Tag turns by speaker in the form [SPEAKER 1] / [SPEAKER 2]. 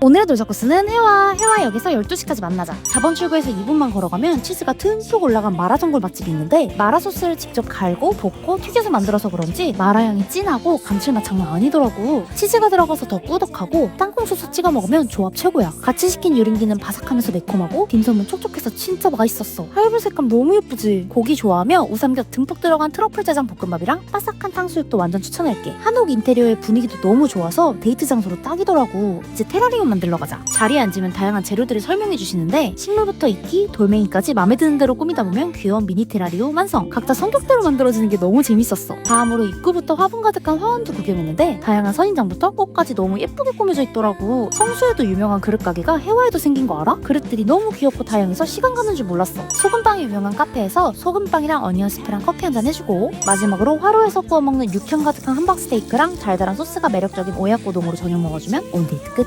[SPEAKER 1] 오늘의 돌자코스는 해와 해화역에서 12시까지 만나자. 4번 출구에서 2분만 걸어가면 치즈가 듬뿍 올라간 마라전골 맛집이 있는데 마라 소스를 직접 갈고 볶고 튀겨서 만들어서 그런지 마라 향이 진하고 감칠맛 장난 아니더라고. 치즈가 들어가서 더 꾸덕하고 땅콩 소스 찍어 먹으면 조합 최고야. 같이 시킨 유린기는 바삭하면서 매콤하고 딤섬은 촉촉해서 진짜 맛있었어. 하이볼 색감 너무 예쁘지? 고기 좋아하며 우삼겹 듬뿍 들어간 트러플 짜장 볶음밥이랑 바삭한 탕수육도 완전 추천할게. 한옥 인테리어의 분위기도 너무 좋아서 데이트 장소로 딱이더라고. 이제 테라리움 만들러 가자. 자리에 앉으면 다양한 재료들을 설명해 주시는데 식물부터 이끼 돌멩이까지 마음에 드는 대로 꾸미다 보면 귀여운 미니 테라리움 완성. 각자 성격대로 만들어지는 게 너무 재밌었어. 다음으로 입구부터 화분 가득한 화원도 구경했는데 다양한 선인장부터 꽃까지 너무 예쁘게 꾸며져 있더라고. 성수에도 유명한 그릇 가게가 해화에도 생긴 거 알아? 그릇들이 너무 귀엽고 다양해서 시간 가는 줄 몰랐어. 소금빵이 유명한 카페에서 소금빵이랑 어니언 스프랑 커피 한 잔 해주고 마지막으로 화로에서 구워 먹는 육향 가득한 함박 스테이크랑 달달한 소스가 매력적인 오야꼬동으로 저녁 먹어주면 온 데이트 끝